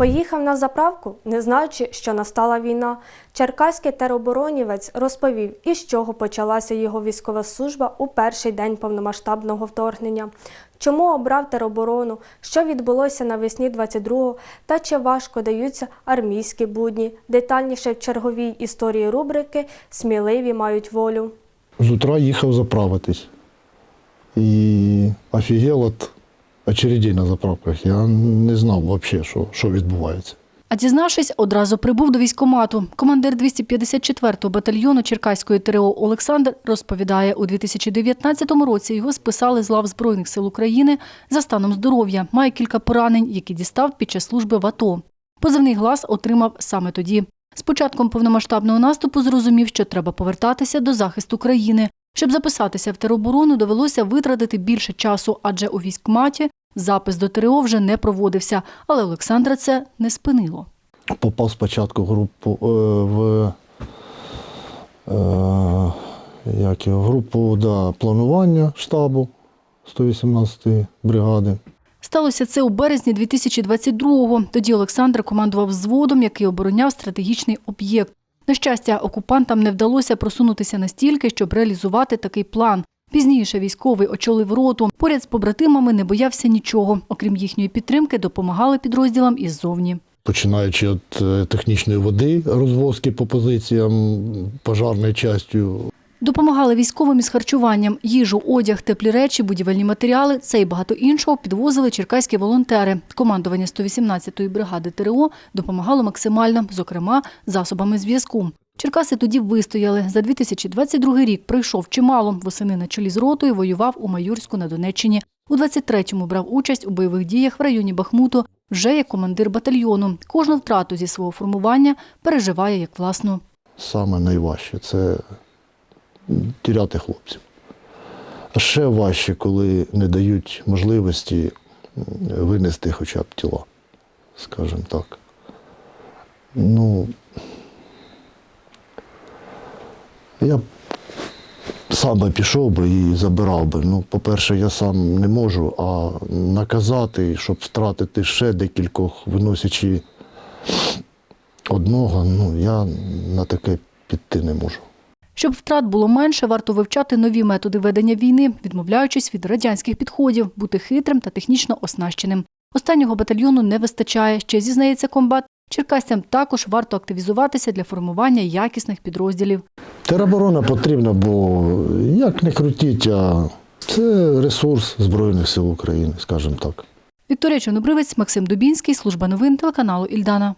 Поїхав на заправку, не знаючи, що настала війна. Черкаський тероборонівець розповів, із чого почалася його військова служба у перший день повномасштабного вторгнення. Чому обрав тероборону, що відбулося навесні 22-го та чи важко даються армійські будні. Детальніше в черговій історії рубрики Сміливі мають волю. З утра їхав заправитись. І офігел від очередей на заправках. Я не знав взагалі, що, що відбувається. А дізнавшись, одразу прибув до військкомату. Командир 254-го батальйону Черкаської ТРО Олександр розповідає, у 2019 році його списали з лав Збройних сил України за станом здоров'я. Має кілька поранень, які дістав під час служби в АТО. Позивний глас отримав саме тоді. З початком повномасштабного наступу зрозумів, що треба повертатися до захисту країни. Щоб записатися в тероборону, довелося витратити більше часу, адже у військкоматі запис до ТРО вже не проводився. Але Олександра це не спинило. Попав спочатку в групу е, в, е, як його, в групу да, планування штабу 118-ї бригади. Сталося це у березні 2022-го. Тоді Олександр командував взводом, який обороняв стратегічний об'єкт. На щастя, окупантам не вдалося просунутися настільки, щоб реалізувати такий план. Пізніше військовий очолив роту. Поряд з побратимами не боявся нічого. Окрім їхньої підтримки, допомагали підрозділам іззовні. Починаючи від е, технічної води, розвозки по позиціям, пожарною частю, Допомагали військовим із харчуванням, їжу, одяг, теплі речі, будівельні матеріали. Це і багато іншого підвозили черкаські волонтери. Командування 118-ї бригади ТРО допомагало максимально, зокрема, засобами зв'язку. Черкаси тоді вистояли. За 2022 рік прийшов чимало. Восени на чолі з ротою воював у Майорську на Донеччині. У 23-му брав участь у бойових діях в районі Бахмуту. Вже як командир батальйону. Кожну втрату зі свого формування переживає як власну. саме найважче це тіряти хлопців. А ще важче, коли не дають можливості винести хоча б тіла, скажімо так. Ну, я б сам би пішов би і забирав би. Ну, по-перше, я сам не можу, а наказати, щоб втратити ще декількох, виносячи одного, ну, я на таке піти не можу. Щоб втрат було менше, варто вивчати нові методи ведення війни, відмовляючись від радянських підходів, бути хитрим та технічно оснащеним. Останнього батальйону не вистачає. Ще зізнається комбат. Черкасцям також варто активізуватися для формування якісних підрозділів. Тероборона потрібна, бо як не крутіть, а це ресурс Збройних сил України, скажімо так. Вікторія Чорнобривець, Максим Дубінський, служба новин телеканалу Ільдана.